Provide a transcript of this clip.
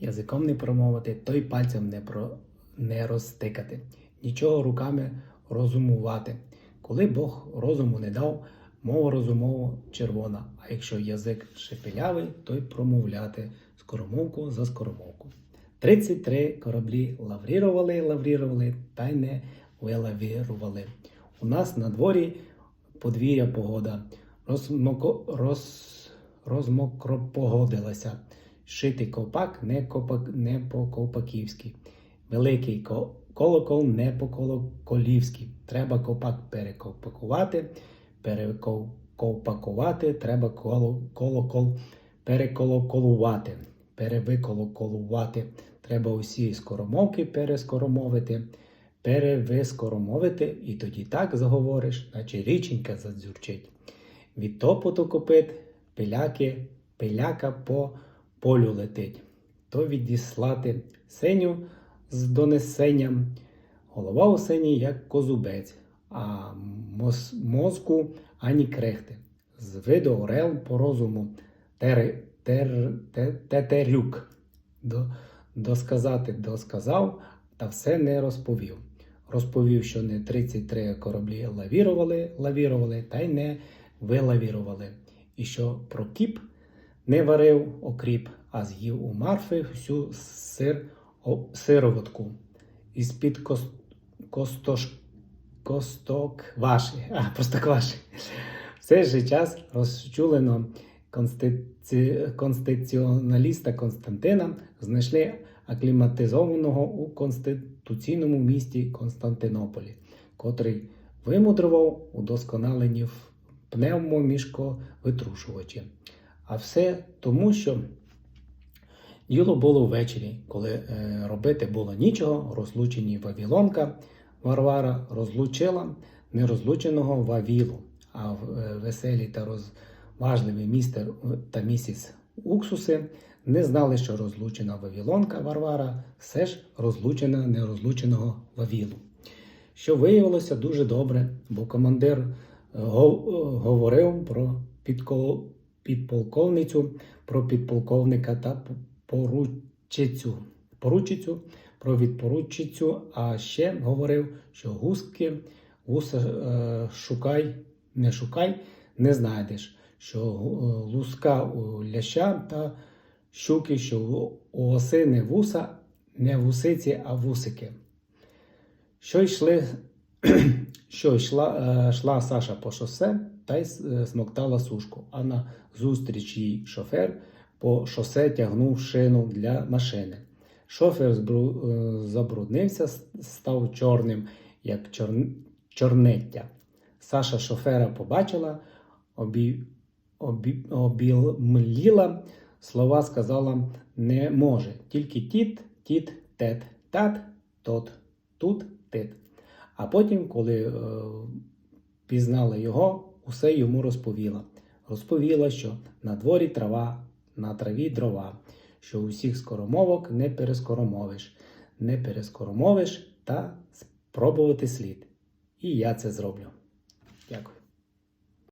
язиком не промовити, той пальцем не, про... не розтикати, нічого руками розумувати. Коли Бог розуму не дав, мова розумово червона, а якщо язик шепелявий, то й промовляти скоромовку за скоромовку. 33 кораблі лаврірували, лаврірували, та й не вилавірували. У нас на дворі подвір'я погода. Розмоко... Роз... Розмокропогодилася. Шитий ковпак не, копак... не по-ковпаківськи. Великий ко- колокол не по-колоколівськи. Треба ковпак перековпакувати, перековпакувати, треба коло- колокол переколоколувати, перевиколоколувати. Треба усі скоромовки перескоромовити, перевискоромовити, і тоді так заговориш, наче річенька задзюрчить. Від топоту копит пиляки, пиляка по полю летить. То відіслати синю з донесенням. Голова у синій, як козубець, а мос, мозку ані крехти. З виду орел по розуму тер, тер, те- тетерюк. До, досказати досказав, та все не розповів. Розповів, що не 33 кораблі лавірували, лавірували, та й не вилавірували. І що Прокіп не варив окріп, а з'їв у Марфи всю сир, о, сироватку. Із-під кос, костош, косток ваші, а, просто кваші. В цей же час розчулено конституціоналіста Константина знайшли акліматизованого у конституційному місті Константинополі, котрий вимудрував удосконалені пневмомішковитрушувачі. А все тому, що діло було ввечері, коли е, робити було нічого, розлучені Вавілонка Варвара розлучила нерозлученого Вавілу, а е, веселі та розважливі містер та місіс Уксуси не знали, що розлучена Вавілонка Варвара все ж розлучена нерозлученого Вавілу. Що виявилося дуже добре, бо командир е, гов- е, говорив про підкол- підполковницю, про підполковника та поручицю. поручицю, про відпоручицю, а ще говорив, що гуски, гуса е, шукай, не шукай, не знайдеш, що е, луска у ляща та щуки, що у- оси не вуса, не вусиці, а вусики. Що йшли, що йшла, е, йшла Саша по шосе та й е, смоктала сушку, а на зустріч їй шофер по шосе тягнув шину для машини. Шофер е, забруднився, став чорним, як чор- чорнеття. Саша шофера побачила, обі, обі, обілмліла, слова сказала не може. Тільки тіт, тіт, тет, тат, тот, тут, тит. А потім, коли е, пізнала його, усе йому розповіла. Розповіла, що на дворі трава, на траві дрова, що усіх скоромовок не перескоромовиш, не перескоромовиш та спробувати слід. І я це зроблю. Дякую.